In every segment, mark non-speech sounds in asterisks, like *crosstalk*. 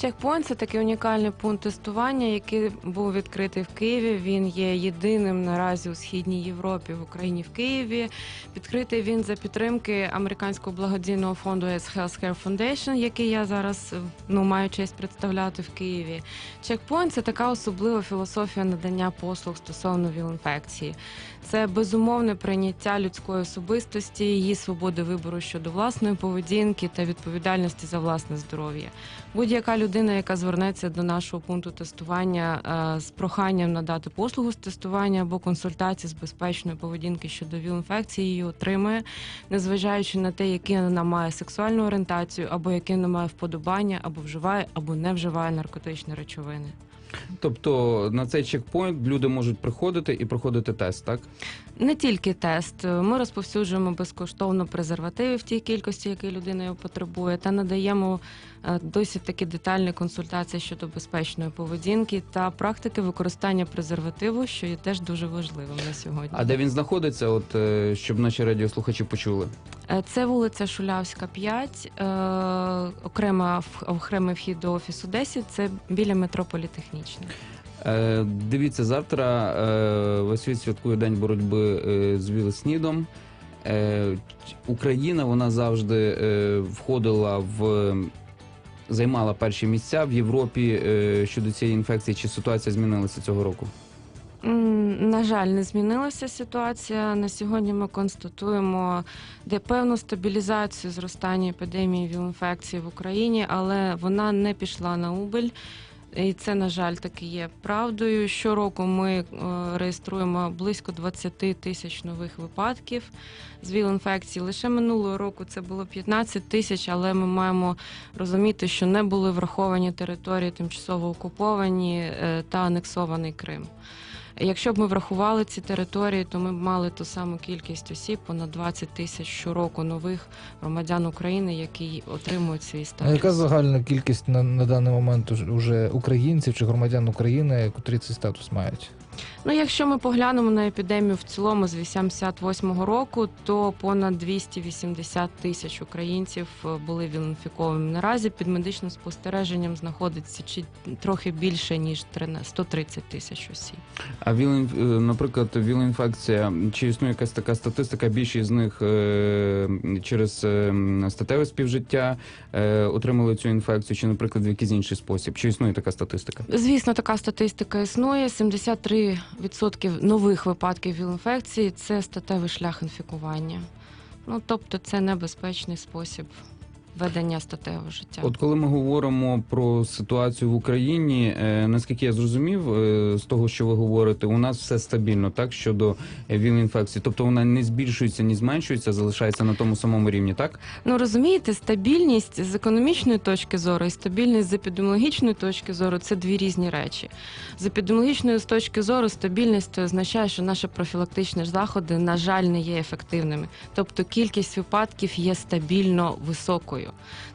Чекпоінт це такий унікальний пункт тестування, який був відкритий в Києві. Він є єдиним наразі у східній Європі в Україні в Києві. Відкритий він за підтримки американського благодійного фонду US Healthcare Foundation, який я зараз ну маю честь представляти в Києві. Чекпоінт це така особлива філософія надання послуг стосовно віл-інфекції. Це безумовне прийняття людської особистості, її свободи вибору щодо власної поведінки та відповідальності за власне здоров'я. Будь-яка людина, яка звернеться до нашого пункту тестування е, з проханням надати послугу з тестування або консультації з безпечної поведінки щодо ВІЛ-інфекції, її отримає, незважаючи на те, які вона має сексуальну орієнтацію, або яке вона має вподобання, або вживає, або не вживає наркотичні речовини. Тобто на цей чекпоінт люди можуть приходити і проходити тест, так? Не тільки тест. Ми розповсюджуємо безкоштовно презервативи в тій кількості, якої людина його потребує, та надаємо е, досить такі детальні консультації щодо безпечної поведінки та практики використання презервативу, що є теж дуже важливим на сьогодні. А де він знаходиться, от е, щоб наші радіослухачі почули? Е, Це вулиця Шулявська, 5, е, окрема окремий вхід до офісу 10, це біля метро Політехнічне. Е, дивіться, завтра е, весь світ святкує День боротьби е, з ВІЛ-СНІДом. Е, Україна вона завжди е, входила в займала перші місця в Європі е, щодо цієї інфекції. Чи ситуація змінилася цього року? На жаль, не змінилася ситуація. На сьогодні ми констатуємо де певну стабілізацію зростання епідемії віл-інфекції в Україні, але вона не пішла на убиль. І це, на жаль, таки є правдою. Щороку ми е, реєструємо близько 20 тисяч нових випадків з ВІЛ-інфекції. Лише минулого року це було 15 тисяч, але ми маємо розуміти, що не були враховані території тимчасово окуповані е, та анексований Крим. Якщо б ми врахували ці території, то ми б мали ту саму кількість осіб, понад 20 тисяч щороку нових громадян України, які отримують свій А статус. яка загальна кількість на, на даний момент уже українців чи громадян України, котрі цей статус мають? Ну, якщо ми поглянемо на епідемію в цілому з 88-го року, то понад 280 тисяч українців е, були віл-інфіковані. Наразі під медичним спостереженням знаходиться чи трохи більше ніж 13 130 тисяч осіб. А віл, наприклад, віл-інфекція, чи існує якась така статистика? Більшість з них е, через е, статеве співжиття е, отримали цю інфекцію, чи, наприклад, в якийсь інший спосіб? Чи існує така статистика? Звісно, така статистика існує. 73% нових випадків віл-інфекції – це статевий шлях інфікування. Ну тобто, це небезпечний спосіб ведення статевого життя. От коли ми говоримо про ситуацію в Україні, е, наскільки я зрозумів е, з того, що ви говорите, у нас все стабільно, так щодо віл-інфекції, тобто вона не збільшується, ні зменшується, залишається на тому самому рівні, так? Ну розумієте, стабільність з економічної точки зору і стабільність з епідеміологічної точки зору це дві різні речі. З епідеміологічної точки зору стабільність означає, що наші профілактичні заходи, на жаль, не є ефективними. Тобто кількість випадків є стабільно високою.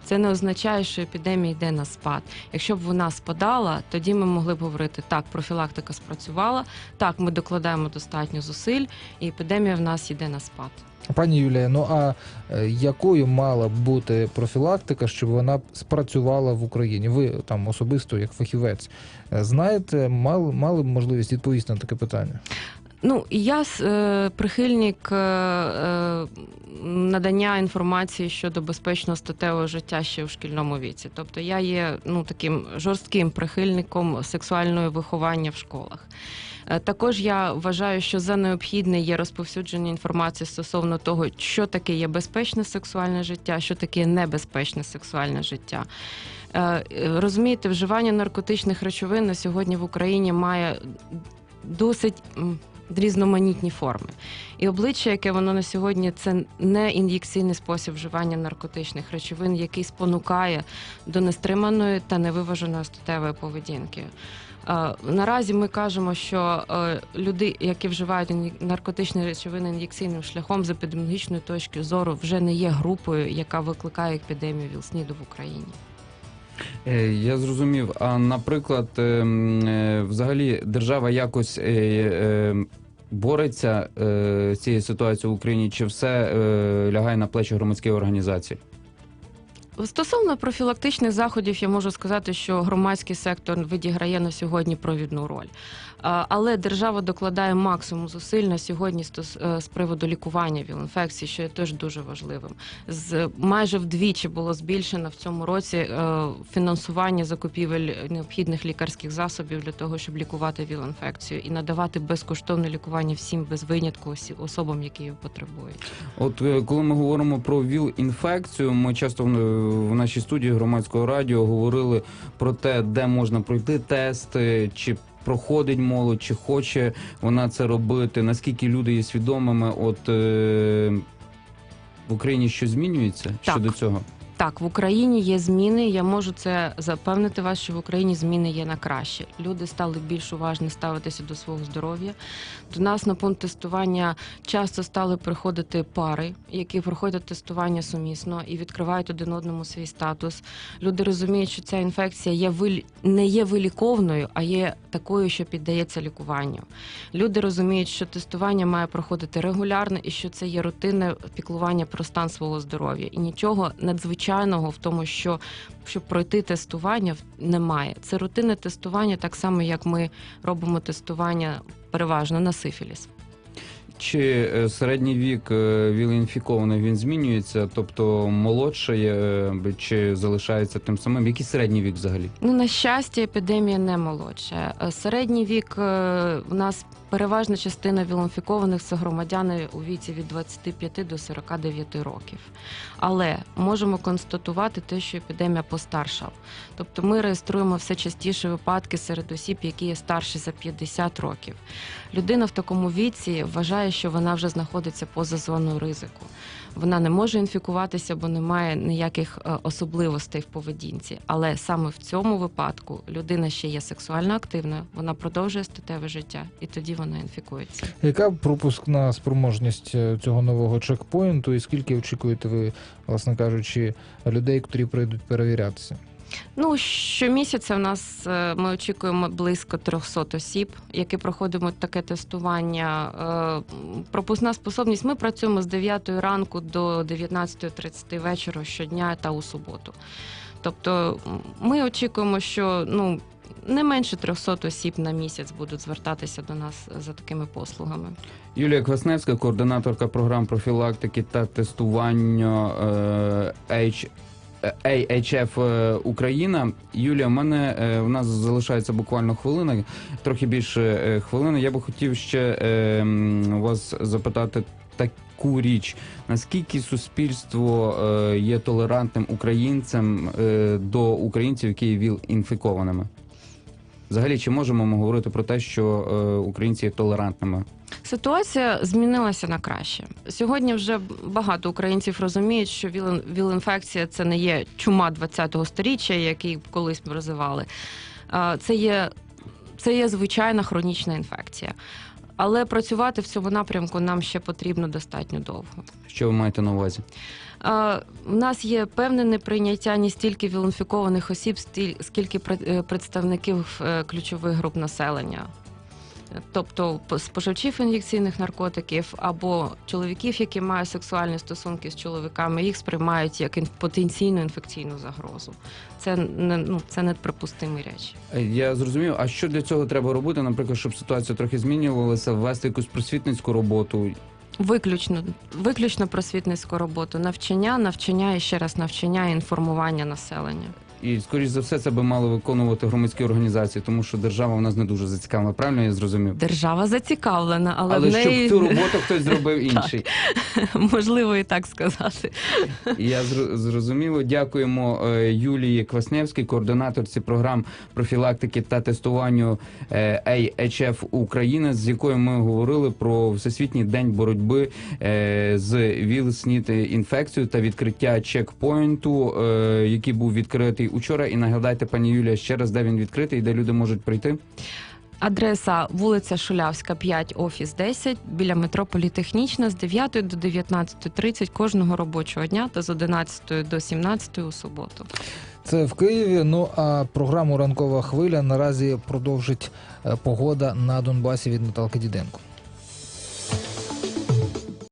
Це не означає, що епідемія йде на спад. Якщо б вона спадала, тоді ми могли б говорити, так, профілактика спрацювала, так, ми докладаємо достатньо зусиль, і епідемія в нас йде на спад. Пані Юлія, ну а е, якою мала б бути профілактика, щоб вона спрацювала в Україні? Ви там особисто, як фахівець, е, знаєте, мали, мали б можливість відповісти на таке питання? Ну я е, прихильник е, е, надання інформації щодо безпечного статевого життя ще у шкільному віці. Тобто я є ну таким жорстким прихильником сексуального виховання в школах. Е, Також я вважаю, що за необхідне є розповсюдження інформації стосовно того, що таке є безпечне сексуальне життя, що таке небезпечне сексуальне життя. Е, Розумієте, вживання наркотичних речовин на сьогодні в Україні має досить різноманітні форми. І обличчя, яке воно на сьогодні, це не ін'єкційний спосіб вживання наркотичних речовин, який спонукає до нестриманої та невиваженої статевої поведінки. Е, Наразі ми кажемо, що е, люди, які вживають наркотичні речовини ін'єкційним шляхом з епідеміологічної точки зору, вже не є групою, яка викликає епідемію ВІЛ-СНІДу в Україні. Е, Я зрозумів. А наприклад, е, м, е, взагалі держава якось е, бореться з цією ситуацією в Україні, чи все лягає на плечі громадських організацій? Стосовно профілактичних заходів, я можу сказати, що громадський сектор відіграє на сьогодні провідну роль. Але держава докладає максимум зусиль на сьогодні е, з приводу лікування ВІЛ-інфекції, що є теж дуже важливим. З майже вдвічі було збільшено в цьому році е, фінансування закупівель необхідних лікарських засобів для того, щоб лікувати ВІЛ-інфекцію і надавати безкоштовне лікування всім без винятку особам, які його потребують. От е, коли ми говоримо про ВІЛ-інфекцію, ми часто в, нашій студії громадського радіо говорили про те, де можна пройти тести, чи проходить молодь, чи хоче вона це робити, наскільки люди є свідомими. От е, в Україні що змінюється Так. щодо цього? Так, в Україні є зміни. Я можу це запевнити вас, що в Україні зміни є на краще. Люди стали більш уважно ставитися до свого здоров'я. До нас на пункт тестування часто стали приходити пари, які проходять тестування сумісно і відкривають один одному свій статус. Люди розуміють, що ця інфекція є виль... не є виліковною, а є такою, що піддається лікуванню. Люди розуміють, що тестування має проходити регулярно і що це є рутинне піклування про стан свого здоров'я. І нічого надзвичайного в тому, що щоб пройти тестування, немає. Це рутинне тестування, так само як ми робимо тестування переважно на сифіліс. Чи е, середній вік е, ВІЛ-інфікованих він змінюється, тобто молодше чи залишається тим самим? Який середній вік взагалі? Ну, на щастя, епідемія не молодша. Е, Середній вік е, в нас переважна частина вілінфікованих це громадяни у віці від 25 до 49 років. Але можемо констатувати те, що епідемія постаршав. Тобто ми реєструємо все частіше випадки серед осіб, які є старші за 50 років. Людина в такому віці вважає, що вона вже знаходиться поза зоною ризику. Вона не може інфікуватися, бо немає ніяких е, особливостей в поведінці. Але саме в цьому випадку людина ще є сексуально активною, вона продовжує статеве життя, і тоді вона інфікується. Яка пропускна спроможність е, цього нового чекпоінту, і скільки очікуєте ви, власне кажучи, людей, які прийдуть перевірятися? Ну щомісяця в нас е, ми очікуємо близько 300 осіб, які проходимо таке тестування. Е, Пропускна способність. Ми працюємо з 9 ранку до 19.30 вечора щодня та у суботу. Тобто ми очікуємо, що ну. Не менше 300 осіб на місяць будуть звертатися до нас за такими послугами. Юлія Квасневська, координаторка програм профілактики та тестування е, AHF е, Україна. Юлія, в мене е, в нас залишається буквально хвилина, трохи більше е, хвилини. Я би хотів ще вас запитати таку річ: наскільки суспільство є толерантним українцем е, до українців, які є ВІЛ-інфікованими? Взагалі, чи можемо ми говорити про те, що українці є толерантними? Ситуація змінилася на краще. Сьогодні вже багато українців розуміють, що віл- віл-інфекція це не є чума 20-го сторіччя, який колись ми розвивали. Це є, це є звичайна хронічна інфекція. Але працювати в цьому напрямку нам ще потрібно достатньо довго. Що ви маєте на увазі? В нас є певне неприйняття не стільки вілінфікованих осіб, скільки е, представників е, ключових груп населення. Тобто споживачів ін'єкційних наркотиків або чоловіків, які мають сексуальні стосунки з чоловіками, їх сприймають як потенційну інфекційну загрозу. Це не ну це неприпустимі речі. Е, Я зрозумів. А що для цього треба робити? Наприклад, щоб ситуація трохи змінювалася, ввести якусь просвітницьку роботу. Виключно виключно просвітницьку роботу, навчання, навчання і ще раз навчання і інформування населення. І скоріш за все це би мали виконувати громадські організації, тому що держава в нас не дуже зацікавлена. Правильно я зрозумів? Держава зацікавлена, але, Але в неї щоб цю роботу хтось зробив *laughs* інший. *laughs* можливо і так сказати. *laughs* Я зрозуміло. Дякуємо е, Юлії Квасневській, координаторці програм профілактики та тестуванню е, AHF України, з якою ми говорили про всесвітній день боротьби е, з ВІЛ-СНІД інфекцією та відкриття чекпоінту, який був відкритий учора. І нагадайте, пані Юлія, ще раз, де він відкритий і де люди можуть прийти. Адреса вулиця Шулявська, 5, офіс 10, біля метро Політехнічна з 9 до 19.30 кожного робочого дня та з 11 до 17 у суботу. Це в Києві. Ну а програму Ранкова хвиля наразі продовжить е, погода на Донбасі від Наталки Діденко.